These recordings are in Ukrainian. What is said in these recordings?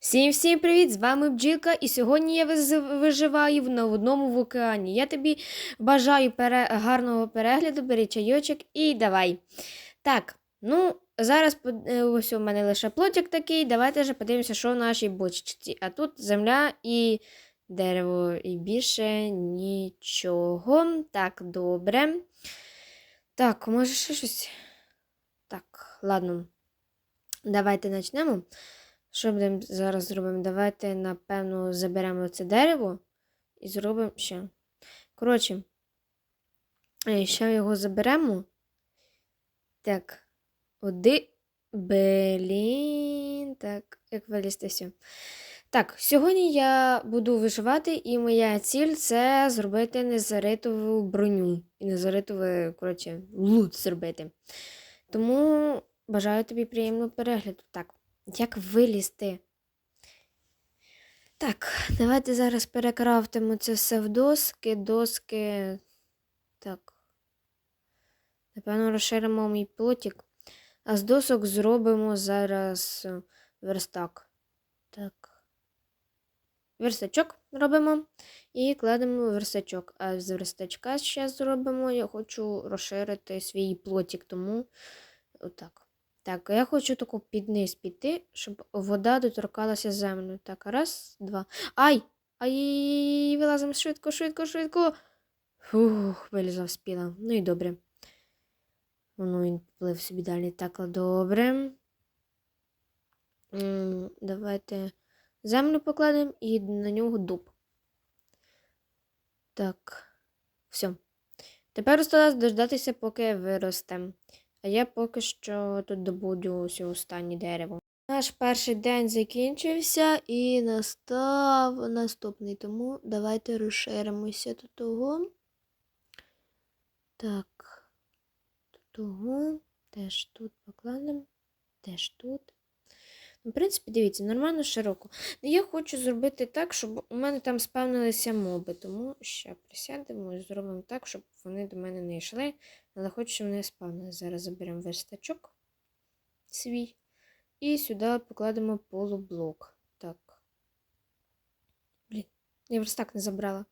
Всім всім привіт! З вами Бджілка, і сьогодні я виживаю в одному в океані. Я тобі бажаю пере... гарного перегляду, бери чайочок і давай. Так, ну зараз е, ось у мене лише плотик такий. Давайте же подивимося, що в нашій бочці. А тут земля і дерево, і більше нічого. Так, добре. Так, може ще щось. Так, ладно. Давайте почнемо. Що будемо зараз зробимо? Давайте, напевно, заберемо це дерево і зробимо ще. Коротше, е, ще його заберемо. Так. Оди. Блін. Так, як вилізти все. Так, сьогодні я буду виживати, і моя ціль це зробити незаритову броню. І незаритовий, коротше, лут зробити. Тому бажаю тобі приємного перегляду. Так, як вилізти? Так, давайте зараз перекрафтимо це все в доски, доски. Так. Напевно, розширимо мій плотик. А з досок зробимо зараз е, верстак. Так. Верстачок робимо і кладемо верстачок. А з верстачка ще зробимо. Я хочу розширити свій плотик, тому отак. Так, я хочу таку під низ піти, щоб вода доторкалася землю. Так, раз, два. Ай! Ай, вилазимо швидко, швидко, швидко. Фух, вилізла спіла. Ну і добре. Воно він плив собі далі. Так, добре. Давайте землю покладемо і на нього дуб. Так, все. Тепер осталось дождатися, поки виросте. А я поки що тут добуду ось останнє дерево. Наш перший день закінчився і настав наступний, тому давайте розширимося до того. Так, до того, теж тут покладемо, теж тут. В принципі, дивіться, нормально широко. Ну, я хочу зробити так, щоб у мене там спавнилися моби, тому ще присядемо і зробимо так, щоб вони до мене не йшли. Але хочу, щоб вони спавнили. Зараз заберемо верстачок свій. І сюди покладемо полублок. Так. Блін, я верстак не забрала.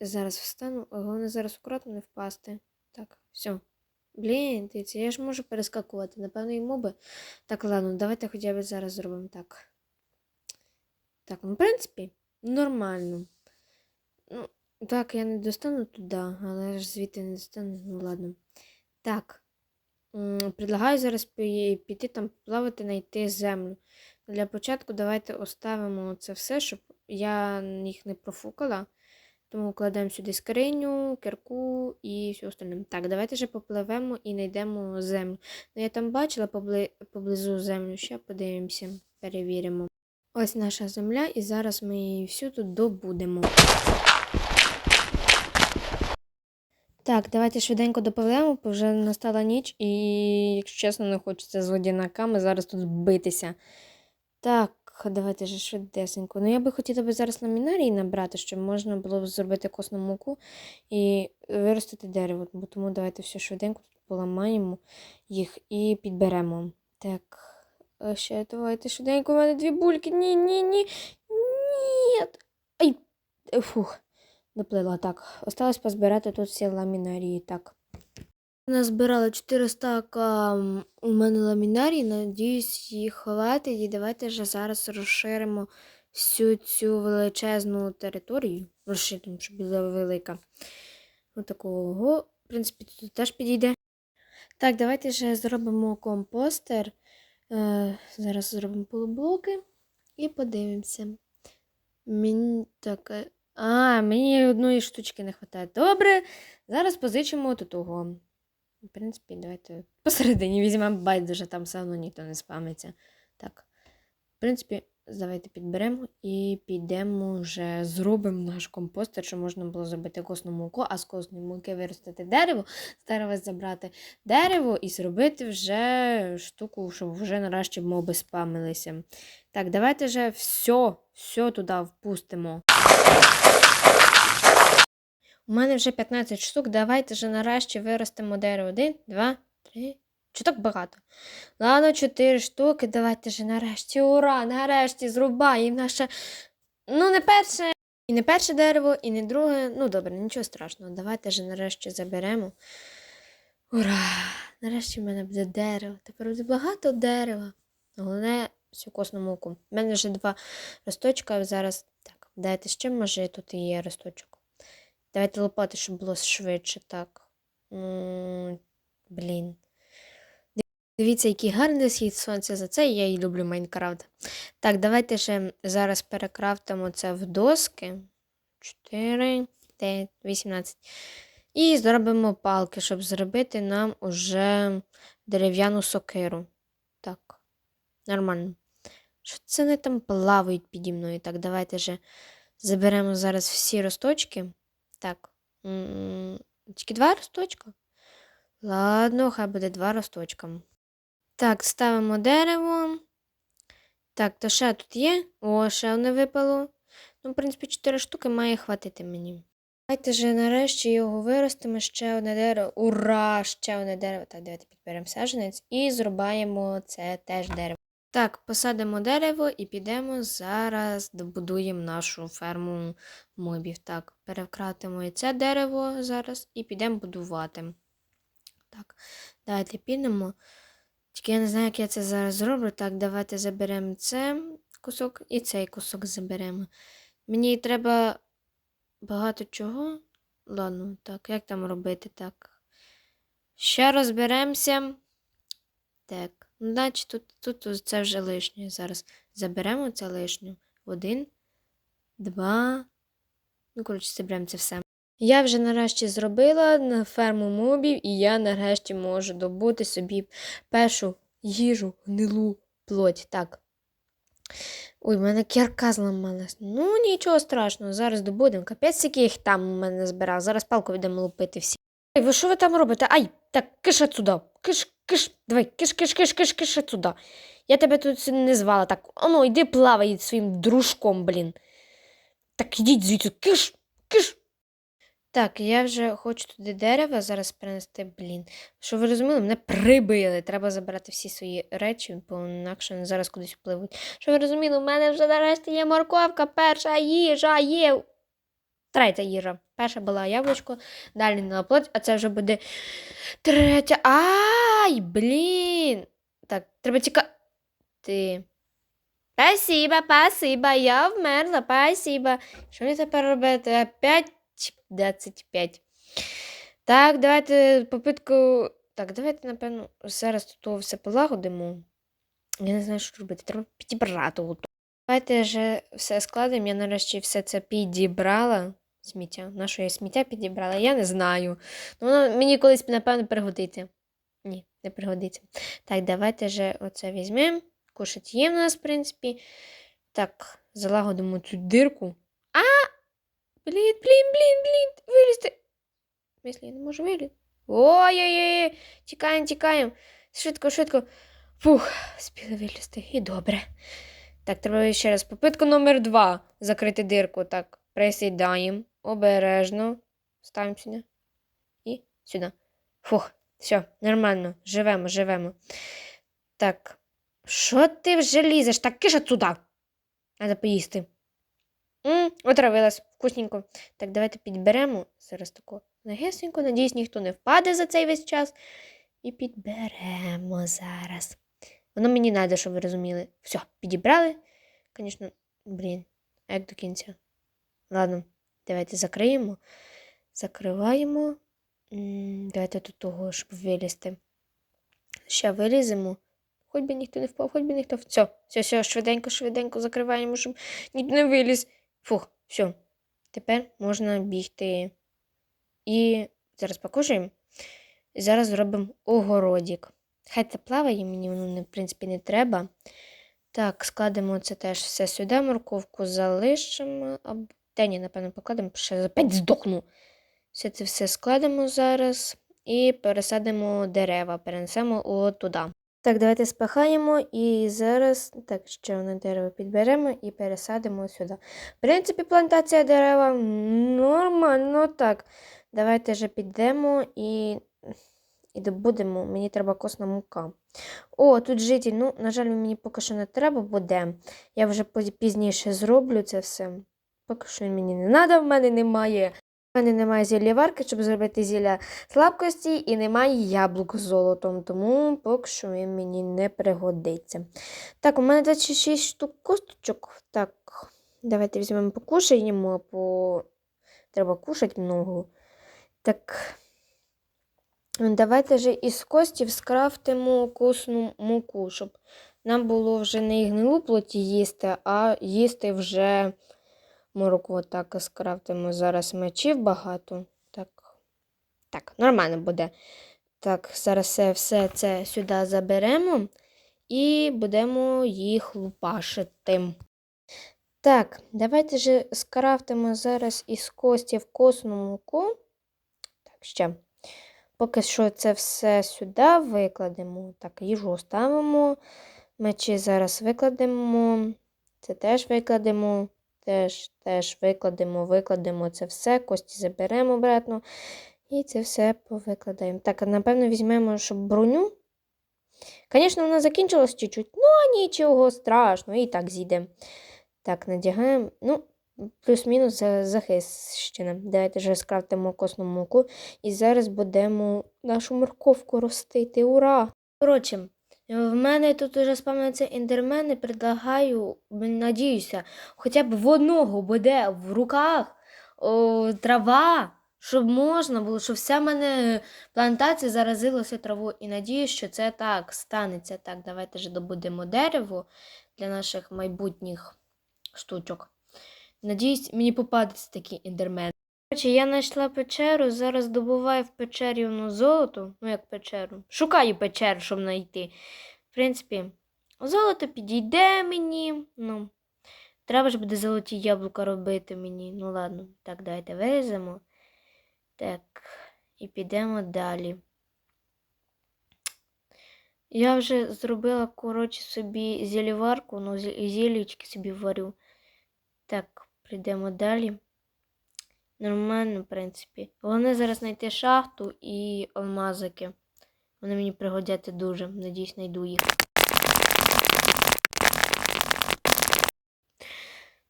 Зараз встану, головне зараз акуратно не впасти. Так, все. Блін, дивіться, я ж можу перескакувати. Напевно, і моби. Так, ладно, давайте хоча б зараз зробимо так. Так, ну, в принципі, нормально. Ну, так, я не достану туди, але ж звідти не достану. Ну ладно. Так. Предлагаю зараз піти там плавати, знайти землю. Для початку давайте оставимо це все, щоб я їх не профукала. Тому кладемо сюди скриню, кирку і все остальне. Так, давайте вже попливемо і знайдемо землю. Ну, я там бачила побли... поблизу землю. Ще подивимося, перевіримо. Ось наша земля, і зараз ми її всю тут добудемо. Так, давайте швиденько допливемо, бо вже настала ніч, і, якщо чесно, не хочеться з водянаками зараз тут битися. Так, давайте же швидесенько. Ну, я би хотіла би зараз ламінарії набрати, щоб можна було зробити косну муку і виростити дерево. Тому давайте все швиденько тут поламаємо їх і підберемо. Так, ще давайте швиденько. У мене дві бульки. Ні, ні, ні. Ні. Ай. Фух. Доплила. Так. Осталось позбирати тут всі ламінарії. Так. Назбирала 4 стака м, у мене ламінарій. Надіюсь, їх хватить. І давайте вже зараз розширимо всю цю величезну територію. Розширимо, щоб була велика. Отакого. В принципі, тут теж підійде. Так, давайте вже зробимо компостер. Е, зараз зробимо полублоки і подивимося. Мені так. е, А, мені одної штучки не вистачає. Добре, зараз позичимо до того. В принципі, давайте посередині візьмемо байдуже, там все одно ніхто не спамиться. Так. В принципі, давайте підберемо і підемо вже зробимо наш компостер, щоб можна було зробити косну муку, а з косної муки виростити дерево, з дерева забрати дерево і зробити вже штуку, щоб вже нарешті моби спамилися. Так, давайте вже все, все туди впустимо. У мене вже 15 штук. Давайте вже нарешті виростемо дерево. Один, два, три, Чи так багато? Ладно, чотири штуки. Давайте же нарешті. Ура! Нарешті зрубаємо наше. Ну, не перше. І не перше дерево, і не друге. Ну, добре, нічого страшного. Давайте же нарешті заберемо. Ура! Нарешті в мене буде дерево. Тепер буде багато дерева. Головне, всю косну муку. У мене вже два росточка. Зараз так. Дайте ще, може, тут є росточок. Давайте лопати, щоб було швидше. Так. Блін. Дивіться, який гарний схід сонця. За це я і люблю Майнкрафт. Так, давайте ще зараз перекрафтимо це в доски. 4, 9, 18. І зробимо палки, щоб зробити нам уже дерев'яну сокиру. Так, нормально. Що це вони там плавають піді мною? Так, давайте же заберемо зараз всі росточки. Так. Тільки два росточка? Ладно, хай буде два росточка. Так, ставимо дерево. Так, то ще тут є. О, ще одне випало. Ну, в принципі, чотири штуки має хватити мені. Давайте же нарешті його виростимо ще одне дерево. Ура! Ще одне дерево. Так, давайте підберемо саджанець і зрубаємо це теж дерево. Так, посадимо дерево і підемо зараз добудуємо нашу ферму мобів. Так, перевкратимо і це дерево зараз і підемо будувати. Так, давайте підемо. Тільки я не знаю, як я це зараз зроблю. Так, давайте заберемо це кусок і цей кусок заберемо. Мені треба багато чого. Ладно, так, як там робити? Так. Ще розберемося. Так, значить, тут, тут, це вже лишнє. Зараз заберемо це лишнє. Один, два. Ну, коротше, заберемо це все. Я вже нарешті зробила ферму мобів, і я нарешті можу добути собі першу їжу, гнилу плоть. Так. Ой, в мене кірка зламалась. Ну, нічого страшного, зараз добудемо. Капець, який їх там у мене збирав. Зараз палку йдемо лупити всі. Ой, ви що ви там робите? Ай, так, киш отсюда. Киш, киш, давай, киш, киш, киш, киш, киш отсюда. Я тебе тут не звала. Так, оно, йди плавай своїм дружком, блін. Так, ідіть звідси, киш, киш. Так, я вже хочу туди дерева зараз принести, блін. Що ви розуміли, мене прибили. Треба забирати всі свої речі, бо інакше вони зараз кудись впливуть. Що ви розуміли, у мене вже нарешті є морковка, перша їжа є. Третя їжа. Перша була яблучко, далі на плоть, а це вже буде третя. Ай, блін. Так, треба тікати. Спасибо, спасибо, я вмерла, спасибо. Що мені тепер робити? Опять 25. Так, давайте попитку. Так, давайте, напевно, зараз тут все полагодимо. Я не знаю, що робити. Треба підібрати. Давайте вже все складемо. Я нарешті все це підібрала. Сміття. На що я сміття підібрала? Я не знаю. Ну, воно мені колись, напевно, пригодиться. Ні, не пригодиться. Так, давайте вже оце візьмемо. Кушать є в нас, в принципі. Так, залагодимо цю дирку. А! Блін, блін, блін, блін, вилізти. Мислі, я не можу вилізти. Ой-ой-ой, тікаємо, тікаємо. Швидко, швидко. Фух, спіли вилізти. І добре. Так, треба ще раз. Попитку номер два. Закрити дирку. Так, присідаємо. Обережно. Ставимо. І сюди. Фух, все, нормально. Живемо, живемо. Так. Що ти вже лізеш? Так киш отсюда. Треба поїсти. М, отравилась, вкусненько. Так, давайте підберемо зараз таку легесенько. Надіюсь, ніхто не впаде за цей весь час. І підберемо зараз. Воно мені треба, щоб ви розуміли. Все, підібрали. Звісно, блін, як до кінця? Ладно, давайте закриємо. Закриваємо. Давайте тут того, щоб вилізти. Ще виліземо. Хоч би ніхто не впав, хоч би ніхто. Все, все, все, швиденько, швиденько закриваємо, щоб ніхто не виліз. Фух, все. Тепер можна бігти. І зараз покушаємо. І зараз зробимо огородик. Хай це плаває, мені воно, в принципі, не треба. Так, складемо це теж все сюди, морковку залишимо. Або... Та ні, напевно, покладемо, ще опять здохну. Все це все складемо зараз і пересадимо дерева, перенесемо от. Так, давайте спахаємо і зараз так, ще одне дерево підберемо і пересадимо сюди. В принципі, плантація дерева нормально так. Давайте вже підемо і і добудемо, мені треба косна мука. О, тут житель. Ну, на жаль, мені поки що не треба буде. Я вже пізніше зроблю це все. Поки що мені не треба, в мене немає. У мене немає зілля щоб зробити зілля слабкості, і немає яблук з золотом, тому поки що він мені не пригодиться. Так, у мене 26 штук косточок. Так, давайте візьмемо покушаємо, бо треба кушати много. Так. Давайте же із костів скрафтимо косну муку, щоб нам було вже не гнилу плоті їсти, а їсти вже морокву. Так, скрафтимо зараз мечів багато. Так, так, нормально буде. Так, зараз все, це сюди заберемо і будемо їх лупашити. Так, давайте же скрафтимо зараз із костів косну муку. Так, ще. Поки що це все сюди викладемо. Так, їжу ставимо. Мечі зараз викладемо. Це теж викладемо. Теж, теж викладемо, викладемо це все. Кості заберемо обратно. І це все повикладаємо. Так, напевно, візьмемо, щоб броню. Звісно, вона закінчилась чуть-чуть, ну нічого страшного, і так зійде. Так, надягаємо. Ну, плюс-мінус за- захищена. Давайте вже скрафтимо косну муку. І зараз будемо нашу морковку ростити. Ура! Коротше, в мене тут уже спавняться індермени. Предлагаю, надіюся, хоча б в одного буде в руках о, трава, щоб можна було, щоб вся мене плантація заразилася травою. І надіюсь, що це так станеться. Так, давайте ж добудемо дерево для наших майбутніх штучок. Надіюсь, мені попадеться такий індермен. Коротше, я знайшла печеру, зараз добуваю в печері воно золото. Ну, як печеру. Шукаю печеру, щоб знайти. В принципі, золото підійде мені. Ну, треба ж буде золоті яблука робити мені. Ну, ладно, так, давайте виріземо. Так, і підемо далі. Я вже зробила, коротше, собі зіліварку, ну, зі- зілічки собі варю. Так, прийдемо далі. Нормально, в принципі. Головне зараз знайти шахту і алмазики. Вони мені пригодяться дуже. Надіюсь, знайду їх.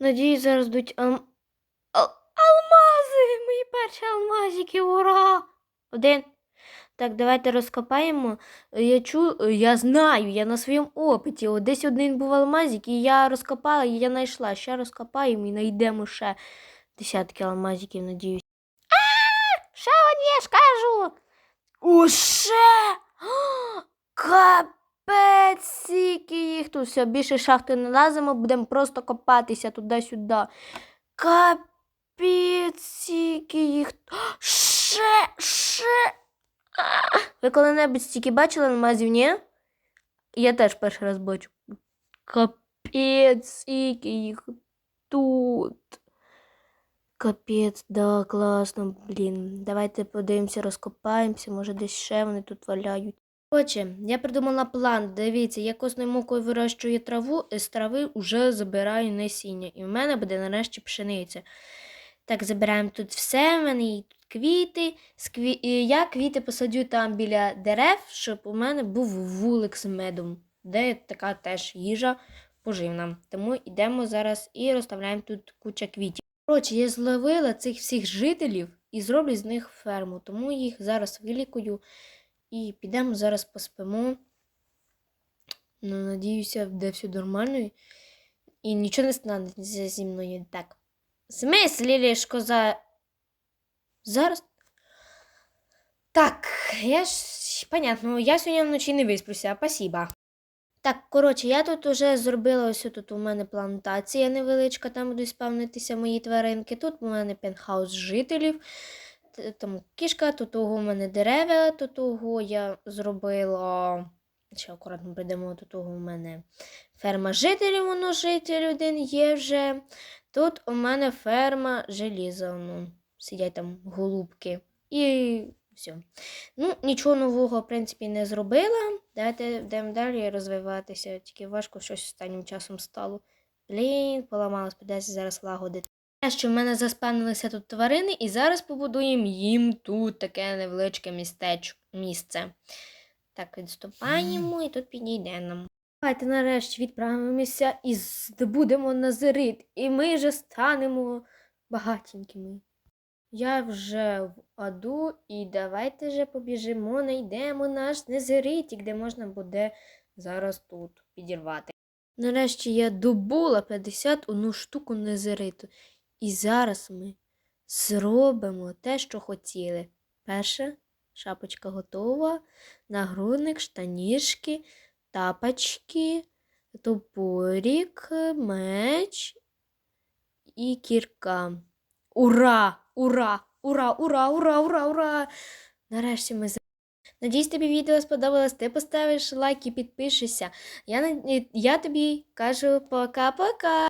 Надіюсь, зараз дуть алм... Ал... алмази! Мої перші алмазики, ура! Один. Так, давайте розкопаємо. Я чу... я знаю, я на своєму опиті. От десь один був алмазик, і я розкопала, і я знайшла. Ще розкопаємо і знайдемо ще десятки алмазиків, надіюсь. А, ще одні ж кажу. Уше! Капець, їх тут. Все, більше шахти не лазимо, будемо просто копатися туди-сюди. Капець, їх. Ще, ще. Ви коли-небудь стільки бачили алмазів, ні? Я теж перший раз бачу. Капець, їх тут. Капець, да, класно, блін. Давайте подивимося, розкопаємося, може десь ще вони тут валяють. Отже, я придумала план. Дивіться, я косною мукою вирощую траву, і з трави вже забираю насіння. І в мене буде нарешті пшениця. Так, забираємо тут все, в мене є тут квіти. З кві... і Я квіти посадю там біля дерев, щоб у мене був вулик з медом, де така теж їжа поживна. Тому йдемо зараз і розставляємо тут куча квітів. Коротше, я зловила цих всіх жителів і зроблю з них ферму, тому їх зараз вилікую і підемо зараз поспимо. Ну, надіюся, буде все нормально. І нічого не станеться зі мною. Так. Смислі, Лішко, за... Зараз. Так, я ж. Понятно, я сьогодні вночі не висплюся, спасибо. Так, коротше, я тут уже зробила ось тут у мене плантація невеличка, там будуть спавнитися мої тваринки. Тут у мене пентхаус жителів. Там кішка, тут у мене дерева, тут у я зробила. Ще акуратно прийдемо, тут у мене ферма жителів, воно житель один є вже. Тут у мене ферма желіза. Ну, сидять там голубки. І все. Ну, нічого нового, в принципі, не зробила. Давайте йдемо далі розвиватися. Тільки важко щось останнім часом стало. Блін, поламалось, придеться зараз лагодити. Що в мене заспанилися тут тварини, і зараз побудуємо їм тут таке невеличке містеч... місце. Так, відступаємо і тут підійде нам. Давайте нарешті відправимося і здобудемо назирит, і ми вже станемо багатенькими. Я вже в аду, і давайте вже побіжимо, знайдемо наш незеритік, де можна буде зараз тут підірвати. Нарешті я добула 51 штуку незериту. І зараз ми зробимо те, що хотіли. Перше, шапочка готова, нагрудник, штанішки, тапочки, топорік, меч і кірка. Ура! Ура! Ура! Ура! Ура! Ура! Ура! Нарешті ми Надіюсь, тобі відео сподобалось. Ти поставиш лайк і підпишешся. Я, я тобі кажу пока-пока.